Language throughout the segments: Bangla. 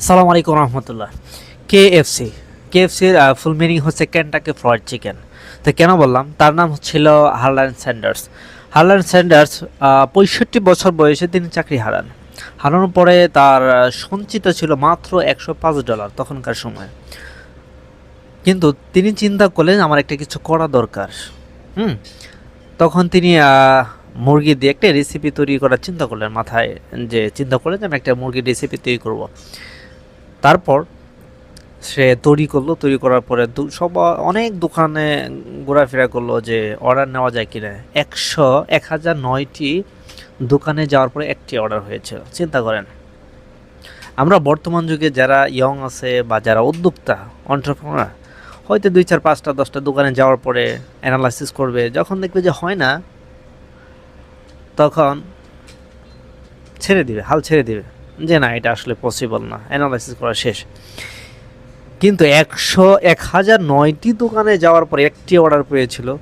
সালাম আলাইকুম রহমতুল্লাহ। কেএফসি কেএফসির ফুল মিনিং হচ্ছে ক্যান্টাকে ফ্রাইড চিকেন তো কেন বললাম? তার নাম হচ্ছিল হারলান স্যান্ডার্স হারলান স্যান্ডার্স পঁয়ষট্টি বছর বয়সে তিনি চাকরি হারান। হারানোর পরে তার সঞ্চিত ছিল মাত্র একশো পাঁচ ডলার তখনকার সময়। কিন্তু তিনি চিন্তা করলেন, আমার একটা কিছু করা দরকার। হুম? তখন তিনি মুরগি দিয়ে একটা রেসিপি তৈরি করার চিন্তা করলেন মাথায়, যে চিন্তা করলেন যে আমি একটা মুরগির রেসিপি তৈরি করব। তারপর সে তৈরি করল, তৈরি করার পরে সব, অনেক দোকানে ঘোরাফেরা করল যে অর্ডার নেওয়া যায় কিনা। একশো, এক হাজার নয়টি দোকানে যাওয়ার পরে একটি অর্ডার হয়েছিল চিন্তা করেন। আমরা বর্তমান যুগে যারা ইয়ং আছে বা যারা উদ্যোক্তা অন্টারপ্রনার হয়তো দুই চার পাঁচটা, দশটা দোকানে যাওয়ার পরে অ্যানালাইসিস করবে। যখন দেখবে যে হয় না, তখন ছেড়ে দিবে, হাল ছেড়ে দিবে। যে না, এটা আসলে পসিবল না। অ্যানালাইসিস করা শেষ। কিন্তু একশো, এক হাজার নয়টি দোকানে যাওয়ার পর একটি অর্ডার পেয়েছিল।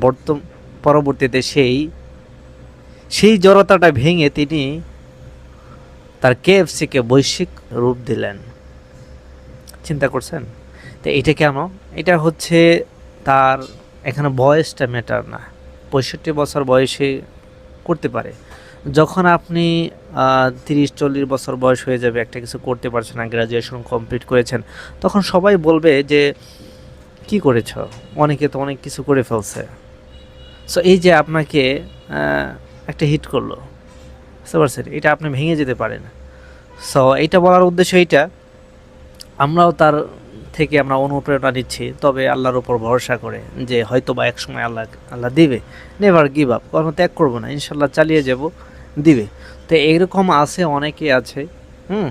বর্তম, পরবর্তীতে সেই সেই জড়তাটা ভেঙে তিনি তার কেএফসিকে বৈশ্বিক রূপ দিলেন। চিন্তা করছেন? তো এটা কেন? এটা হচ্ছে তার, এখানে বয়সটা ম্যাটার না। পঁয়ষট্টি বছর বয়সে করতে পারে। যখন আপনি তিরিশ, চল্লিশ বছর বয়স হয়ে যাবে, একটা কিছু করতে পারছেন না গ্র্যাজুয়েশন কমপ্লিট করেছেন, তখন সবাই বলবে যে, কি করেছ? অনেকে তো অনেক কিছু করে ফেলছে। সো এই যে আপনাকে একটা হিট করল, বুঝতে পারছেন? এটা আপনি ভেঙে যেতে পারেন। সো এইটা বলার উদ্দেশ্য এইটা। আমরাও তার থেকে আমরা অনুপ্রেরণা নিচ্ছি, তবে আল্লাহর উপর ভরসা করে যে হয়তো বা এক সময় আল্লাহ আল্লাহ দিবে। নেভার গিভ আপ কখনো ত্যাগ করব না ইনশাল্লাহ চালিয়ে যাব, দিবে। তো এরকম আছে, অনেকে আছে, হুম,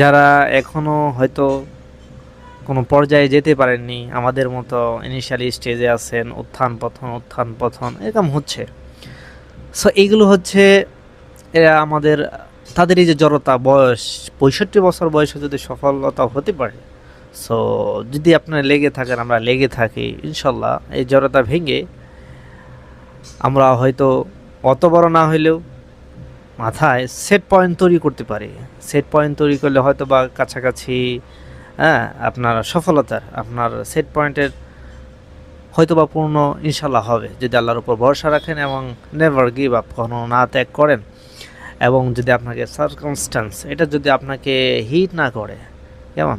যারা এখনও হয়তো কোনো পর্যায়ে যেতে পারেননি, আমাদের মতো ইনিশিয়ালি স্টেজে আছেন, উত্থান পথন উত্থান পথন এরকম হচ্ছে। সো এইগুলো হচ্ছে, এরা আমাদের, তাদের এই যে জড়তা, বয়স, পঁয়ষট্টি বছর বয়সে যদি সফলতা হতে পারে সো যদি আপনার লেগে থাকেন আমরা লেগে থাকি, ইনশাল্লাহ এই জড়তা ভেঙে আমরা হয়তো অত বড় না হইলেও মাথায় সেট পয়েন্ট তৈরি করতে পারি। সেট পয়েন্ট তৈরি করলে হয়তো বা কাছাকাছি হ্যাঁ আপনার সফলতার, আপনার সেট পয়েন্টের হয়তো বা পূর্ণ ইনশাল্লাহ হবে। যদি আল্লাহর উপর ভরসা রাখেন এবং নেভার গিভ আপ কখনো না ত্যাগ করেন এবং যদি আপনাকে সার্কামস্টান্স এটা যদি আপনাকে হিট না করে, কেমন?